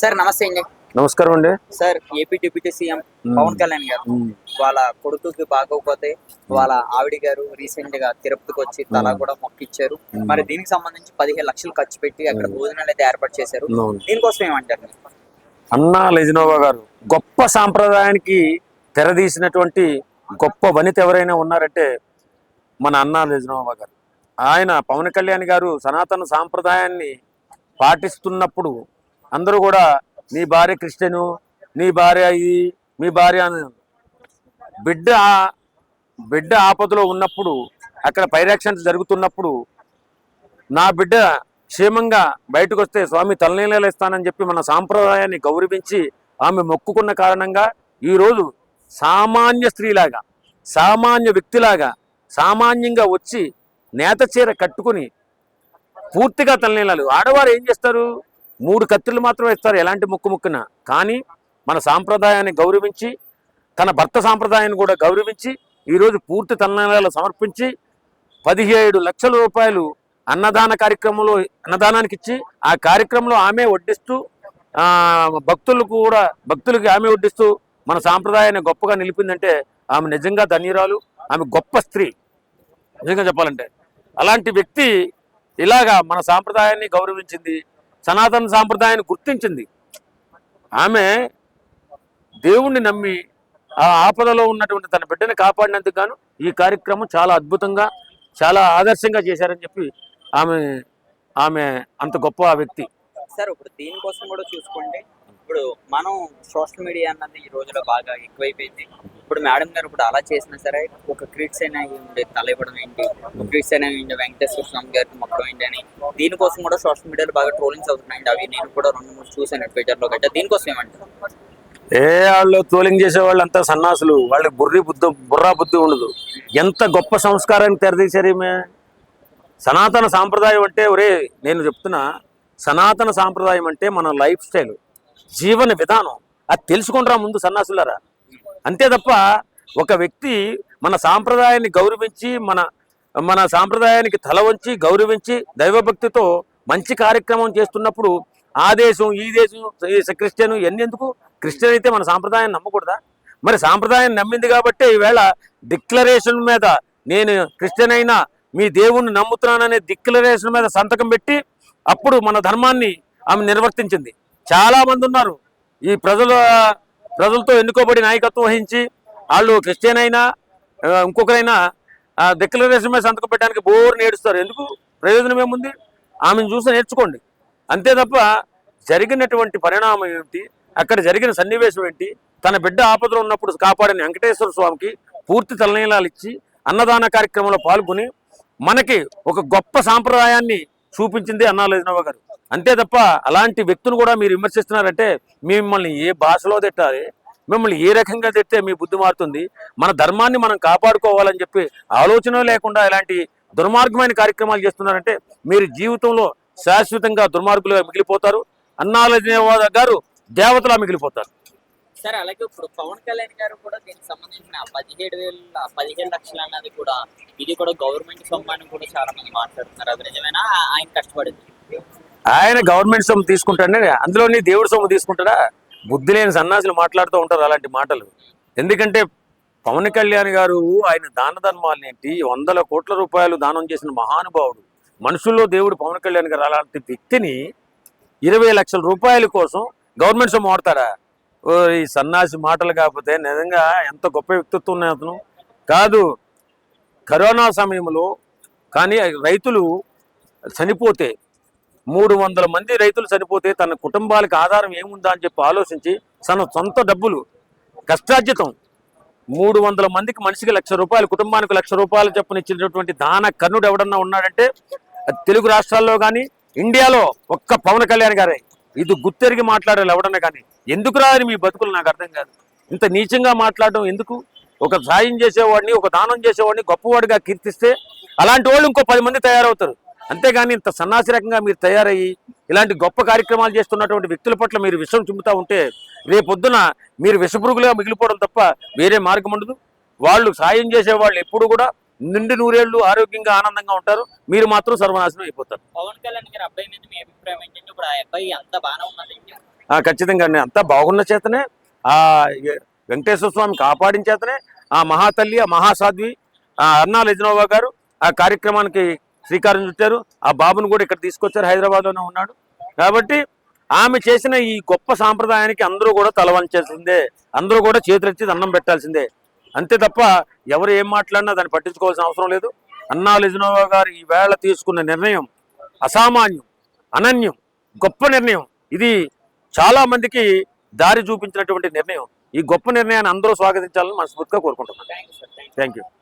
Sir నమస్తే అండి. నమస్కారం అండి. Sir AP deputy CM. Pawan Kalyan garu వాళ్ళ కొడుకుకి బాగోకపోతే వాళ్ళ ఆవిడ గారు రీసెంట్గా తిరుపతికి వచ్చి తల కూడా మొక్కిచ్చారు. మరి దీనికి సంబంధించి పదిహేను లక్షలు ఖర్చు పెట్టి అక్కడ భోజనాలు అయితే ఏర్పాటు చేశారు. దీనికోసం ఏమంటారు? అన్నా లెజినోవా గారు గొప్ప సాంప్రదాయానికి తెరదీసినటువంటి గొప్ప వనిత ఎవరైనా ఉన్నారంటే మన అన్నా లెజినోవా గారు. ఆయన పవన్ కళ్యాణ్ గారు సనాతన సాంప్రదాయాన్ని పాటిస్తున్నప్పుడు అందరూ కూడా నీ భార్య క్రిస్టియను నీ భార్య ఇది మీ భార్య బిడ్డ బిడ్డ ఆపదలో ఉన్నప్పుడు అక్కడ పరిరక్షణ జరుగుతున్నప్పుడు నా బిడ్డ క్షేమంగా బయటకు వస్తే స్వామి తలనీళ్ళు ఇస్తానని చెప్పి మన సాంప్రదాయాన్ని గౌరవించి ఆమె మొక్కుకున్న కారణంగా ఈరోజు సామాన్య స్త్రీలాగా సామాన్య వ్యక్తిలాగా సామాన్యంగా వచ్చి నేత చీర కట్టుకుని పూర్తిగా తలనీలాలు. ఆడవారు ఏం చేస్తారు? మూడు కత్తులు మాత్రమే ఇస్తారు ఎలాంటి ముక్కు ముక్కున. కానీ మన సాంప్రదాయాన్ని గౌరవించి తన భర్త సాంప్రదాయాన్ని కూడా గౌరవించి ఈరోజు పూర్తి తలనీలాలు సమర్పించి పదిహేడు లక్షల రూపాయలు అన్నదాన కార్యక్రమంలో అన్నదానానికి ఇచ్చి ఆ కార్యక్రమంలో ఆమె వడ్డిస్తూ భక్తులు భక్తులకు కూడా భక్తులకి ఆమె వడ్డిస్తూ మన సాంప్రదాయాన్ని గొప్పగా నిలిపిందంటే ఆమె నిజంగా ధన్యురాలు ఆమె గొప్ప స్త్రీ. నిజంగా చెప్పాలంటే. అలాంటి వ్యక్తి ఇలాగా మన సాంప్రదాయాన్ని గౌరవించింది సనాతన సాంప్రదాయాన్ని గుర్తించింది. ఆమె దేవుణ్ణి నమ్మి ఆ ఆపదలో ఉన్నటువంటి తన బిడ్డని కాపాడినందుకు గాను ఈ కార్యక్రమం చాలా అద్భుతంగా చాలా ఆదర్శంగా చేశారని చెప్పి ఆమె ఆమె అంత గొప్ప వ్యక్తి. సార్ ఇప్పుడు దీనికోసం కూడా చూసుకుంటే ఇప్పుడు మనం సోషల్ మీడియా అన్నది ఈ రోజులో బాగా ఎక్కువైపోయింది. ఇప్పుడు మేడం గారు ఇప్పుడు అలా చేసినా సరే ఒక క్రిట్స్ అయినా ఉండే తల ఇవ్వడం ఏంటి? ఒక క్రిట్స్ అయినా ఉండే వెంకటేశ్వర స్వామి గారికి మొక్కడం ఏంటి అని. దీనికోసం కూడా సోషల్ మీడియాలో బాగా ట్రోలింగ్స్ అవుతున్నాయండి. అవి నేను కూడా రెండు మూడు చూసాను ట్విట్టర్లో. గట్రా దీనికోసం ఏమంటారు? ఏ వాళ్ళు ట్రోలింగ్ చేసే వాళ్ళంతా సన్నాసులు. వాళ్ళకి బుర్రి బుద్ధి బుర్రా బుద్ధి ఉండదు. ఎంత గొప్ప సంస్కారాన్ని తెరదీశారు ఈమె? సనాతన సాంప్రదాయం అంటే ఒరే నేను చెప్తున్నా సనాతన సాంప్రదాయం అంటే మన లైఫ్ స్టైల్ జీవన విధానం. అది తెలుసుకుంటారా ముందు సన్నాసులారా? అంతే తప్ప ఒక వ్యక్తి మన సాంప్రదాయాన్ని గౌరవించి మన మన సాంప్రదాయానికి తల వంచి గౌరవించి దైవభక్తితో మంచి కార్యక్రమం చేస్తున్నప్పుడు ఆ దేశం ఈ దేశం ఈ క్రిస్టియన్ ఇవన్నీ ఎందుకు క్రిస్టియన్ అయితే మన సాంప్రదాయాన్ని నమ్మకూడదా? మరి సాంప్రదాయాన్ని నమ్మింది కాబట్టి ఈవేళ డిక్లరేషన్ మీద నేను క్రిస్టియన్ అయినా మీ దేవుణ్ణి నమ్ముతున్నాననే డిక్లరేషన్ మీద సంతకం పెట్టి అప్పుడు మన ధర్మాన్ని ఆమె నిర్వర్తించింది. చాలా మంది ఉన్నారు. ఈ ప్రజల ప్రజలతో ఎన్నుకోబడి నాయకత్వం వహించి వాళ్ళు క్రిస్టియన్ అయినా ఇంకొకరైనా ఆ డిక్లరేషన్ మీద సంతకం పెట్టడానికి బోర్ నేడుస్తారు ఎందుకు? ప్రయోజనం ఏముంది? ఆమెను చూసి నేర్చుకోండి. అంతే తప్ప జరిగినటువంటి పరిణామం ఏమిటి అక్కడ జరిగిన సన్నివేశం ఏంటి? తన బిడ్డ ఆపదలో ఉన్నప్పుడు కాపాడిన వెంకటేశ్వర స్వామికి పూర్తి తలనీలాలు ఇచ్చి అన్నదాన కార్యక్రమంలో పాల్గొని మనకి ఒక గొప్ప సాంప్రదాయాన్ని చూపించింది అన్నాలేజనవ గారు. అంతే తప్ప అలాంటి వ్యక్తులు కూడా మీరు విమర్శిస్తున్నారంటే మిమ్మల్ని ఏ భాషలో తిట్టాలి మిమ్మల్ని ఏ రకంగా తిట్టే మీ బుద్ధి మారుతుంది మన ధర్మాన్ని మనం కాపాడుకోవాలని చెప్పి ఆలోచన లేకుండా ఇలాంటి దుర్మార్గమైన కార్యక్రమాలు చేస్తున్నారంటే మీరు జీవితంలో శాశ్వతంగా దుర్మార్గులుగా మిగిలిపోతారు. అన్నాలజనేవాద గారు దేవతలా మిగిలిపోతారు. సరే అలాగే ఇప్పుడు పవన్ కళ్యాణ్ గారు కూడా దీనికి సంబంధించిన పదిహేడు వేల పదిహేడు లక్షలు అన్నది కూడా ఇది కూడా గవర్నమెంట్ సొమ్ము అని కూడా చాలా మంది మాట్లాడుతున్నారు. అది నిజమేనా? ఆయన కష్టపడింది. ఆయన గవర్నమెంట్ సొమ్ము తీసుకుంటాడే అందులోని దేవుడి సొమ్ము తీసుకుంటాడా? బుద్ధి లేని సన్నాసులు మాట్లాడుతూ ఉంటారు అలాంటి మాటలు. ఎందుకంటే పవన్ కళ్యాణ్ గారు ఆయన దాన ధర్మాలనేంటి వందల కోట్ల రూపాయలు దానం చేసిన మహానుభావుడు. మనుషుల్లో దేవుడు పవన్ కళ్యాణ్ గారు అలాంటి వ్యక్తిని ఇరవై లక్షల రూపాయల కోసం గవర్నమెంట్ సొమ్ము వాడతాడా? ఈ సన్నాసి మాటలు కాకపోతే నిజంగా ఎంత గొప్ప వ్యక్తిత్వం ఉన్నాయి అతను. కాదు కరోనా సమయంలో కానీ రైతులు చనిపోతే మూడు వందల మంది రైతులు చనిపోతే తన కుటుంబాలకు ఆధారం ఏముందా అని చెప్పి ఆలోచించి తన సొంత డబ్బులు కష్టార్జితం మూడు వందల మందికి మనిషికి లక్ష రూపాయలు కుటుంబానికి లక్ష రూపాయలు చొప్పున ఇచ్చినటువంటి దాన కర్ణుడు ఎవడన్నా ఉన్నాడంటే తెలుగు రాష్ట్రాల్లో కానీ ఇండియాలో ఒక్క పవన్ కళ్యాణ్ గారే. ఇది గుర్తెరిగి మాట్లాడాలి ఎవడన్నా కానీ ఎందుకు రాని మీ బతుకులు నాకు అర్థం కాదు. ఇంత నీచంగా మాట్లాడడం ఎందుకు? ఒక సాయం చేసేవాడిని ఒక దానం చేసేవాడిని గొప్పవాడిగా కీర్తిస్తే అలాంటి వాళ్ళు ఇంకో పది మంది తయారవుతారు. అంతేగాని ఇంత సన్నాసి రకంగా మీరు తయారయ్యి ఇలాంటి గొప్ప కార్యక్రమాలు చేస్తున్నటువంటి వ్యక్తుల పట్ల మీరు విషం చిమ్ముతా ఉంటే రేపొద్దున మీరు విషపురుగులుగా మిగిలిపోవడం తప్ప వేరే మార్గం ఉండదు. వాళ్ళు సాయం చేసే వాళ్ళు ఎప్పుడు కూడా నిండు నూరేళ్ళు ఆరోగ్యంగా ఆనందంగా ఉంటారు. మీరు మాత్రం సర్వనాశనం అయిపోతారు. పవన్ కళ్యాణ్ గారి అబ్బాయి మీద మీ అభిప్రాయం ఏంటంటే ఇప్పుడు ఆ అబ్బాయి అంత బాగానే ఉన్నది ఆ, ఖచ్చితంగా. అంతా బాగున్న చేతనే ఆ వెంకటేశ్వర స్వామి కాపాడిన చేతనే ఆ మహాతల్లి ఆ మహాసాధ్వి ఆ అన్నా లెజనోవా గారు ఆ కార్యక్రమానికి శ్రీకారం చుట్టారు. ఆ బాబును కూడా ఇక్కడ తీసుకొచ్చారు హైదరాబాద్లోనే ఉన్నాడు. కాబట్టి ఆమె చేసిన ఈ గొప్ప సాంప్రదాయానికి అందరూ కూడా తలవంచాల్సిందే అందరూ కూడా చేతులెత్తి దండం పెట్టాల్సిందే. అంతే తప్ప ఎవరు ఏం మాట్లాడినా దాన్ని పట్టించుకోవాల్సిన అవసరం లేదు. అన్నా లెజనోవా గారు ఈ వేళ తీసుకున్న నిర్ణయం అసామాన్యం అనన్యం గొప్ప నిర్ణయం. ఇది చాలా మందికి దారి చూపించినటువంటి నిర్ణయం. ఈ గొప్ప నిర్ణయాన్ని అందరూ స్వాగతించాలని మనస్ఫూర్తిగా కోరుకుంటున్నాను. Thank you